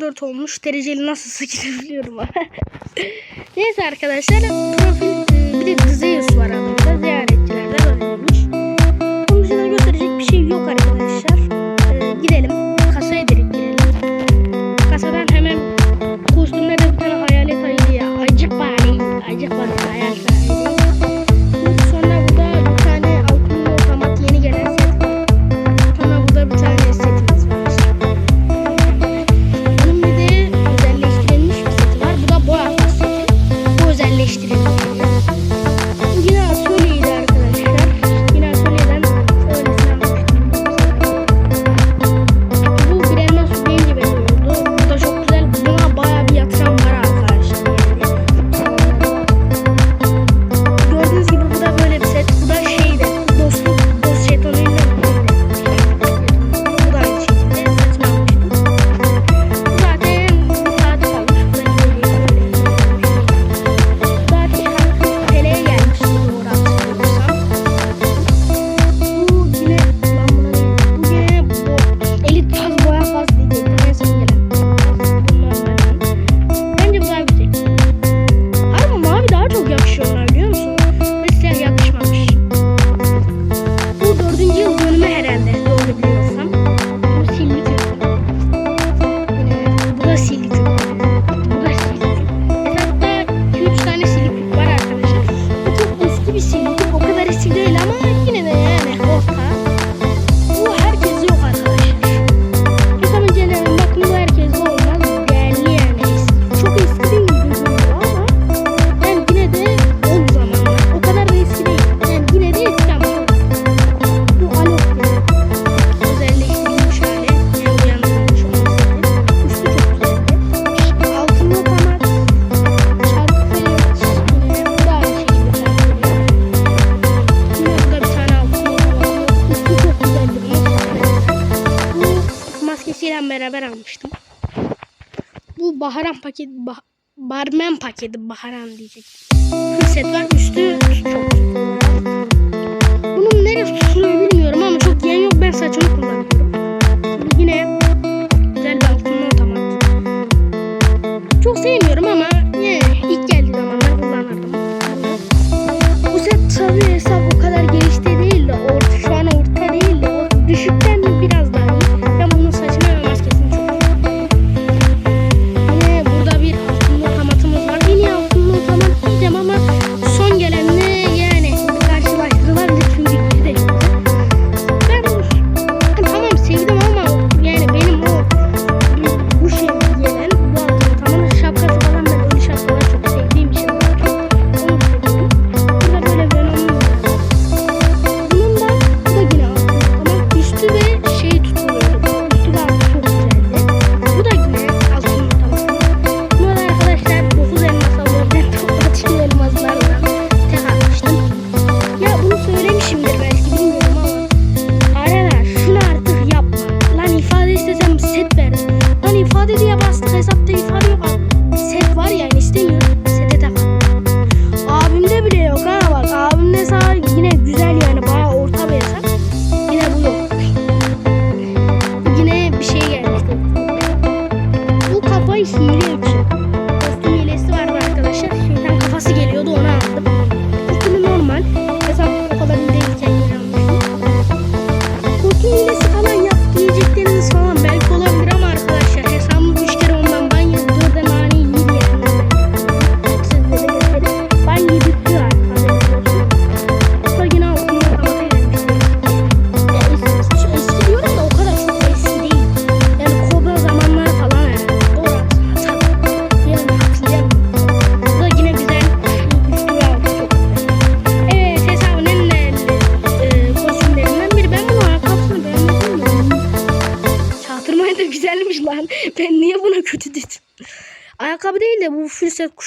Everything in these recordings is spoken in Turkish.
94 olmuş. Dereceli nasıl sıkılabiliyorum ama. Neyse arkadaşlar. Profil bir de Zeus var aramızda. Ziyaretçilerde böyleymiş. Onun dışında gösterecek bir şey yok arkadaşlar. Maskesiyle beraber almıştım. Bu baharan paketi, bah barmen paketi baharan diyecek. Set var üstü çok. Bunun neresi tutuluyor bilmiyorum ama çok yem yok. Ben saçımı kullanıyorum. Yine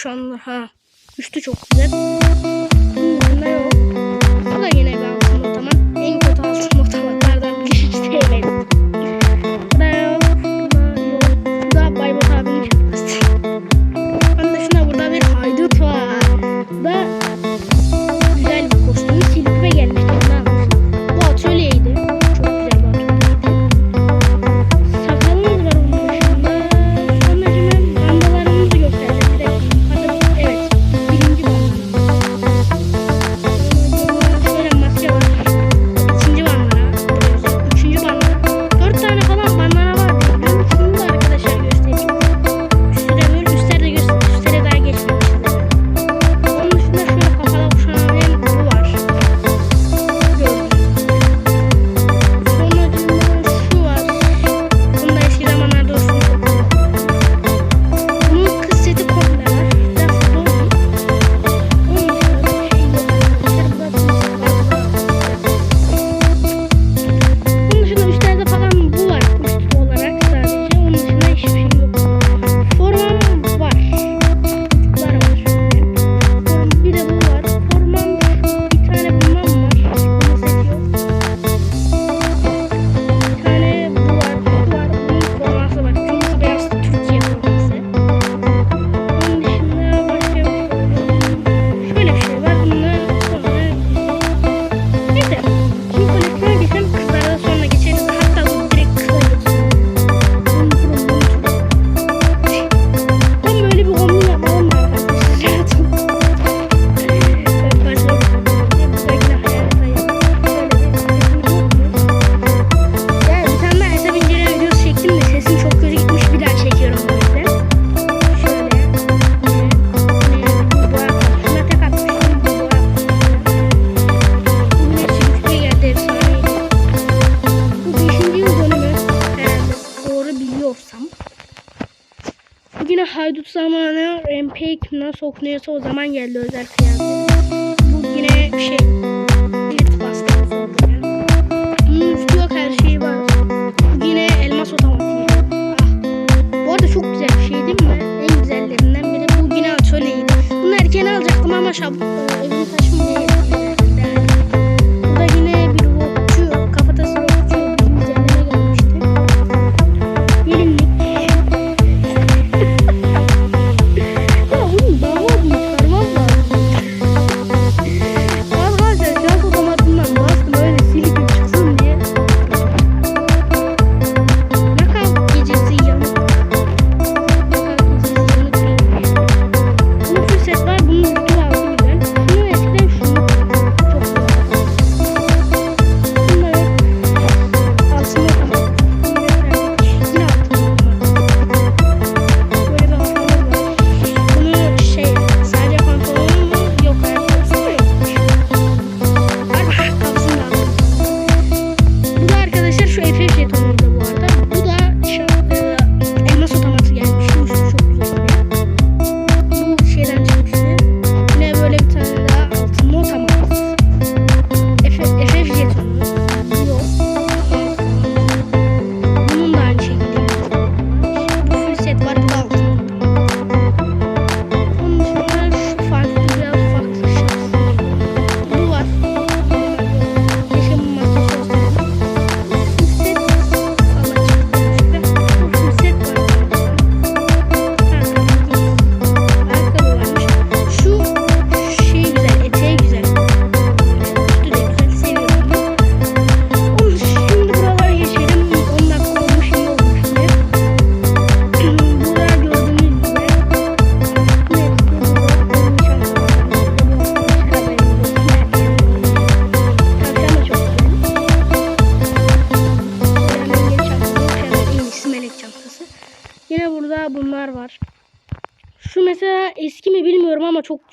şu. Ha. haydut zamanı Rampage nasıl okunuyorsa o zaman geldi özel kıyafet. Bu yine şey. Kilit bastığımız oldu yani. Bunun üstü yok her şey var. Bu yine elmas otomatiği. Ah. Bu arada çok güzel bir şey değil mi? En güzellerinden biri. Bu yine atölyeydi. Bunu erken alacaktım ama şap. E, elini taşım.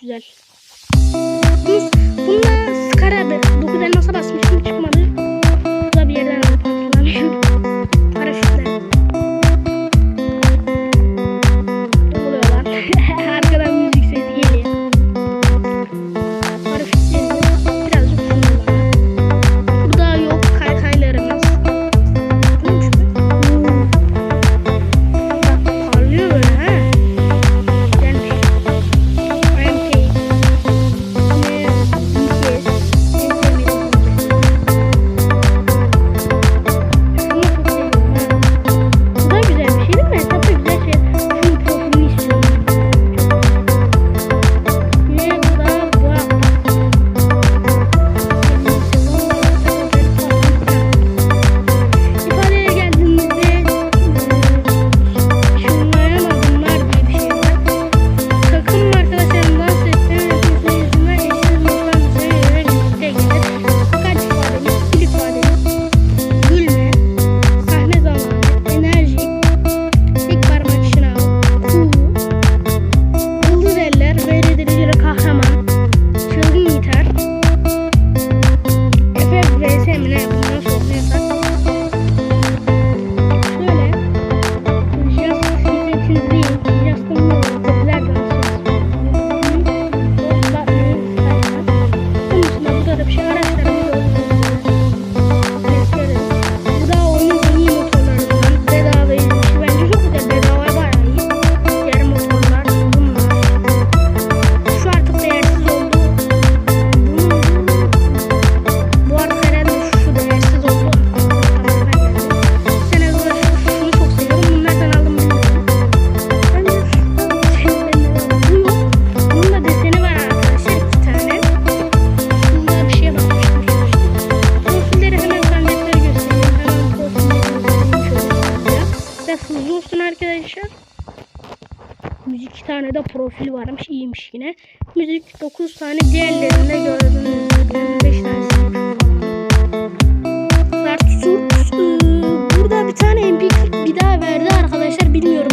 Yes. profil varmış. iyiymiş yine. Müzik 9 tane diğerlerinde gördüğünüz gibi 5 tane. Iı, burada bir tane MP40 bir daha verdi arkadaşlar bilmiyorum.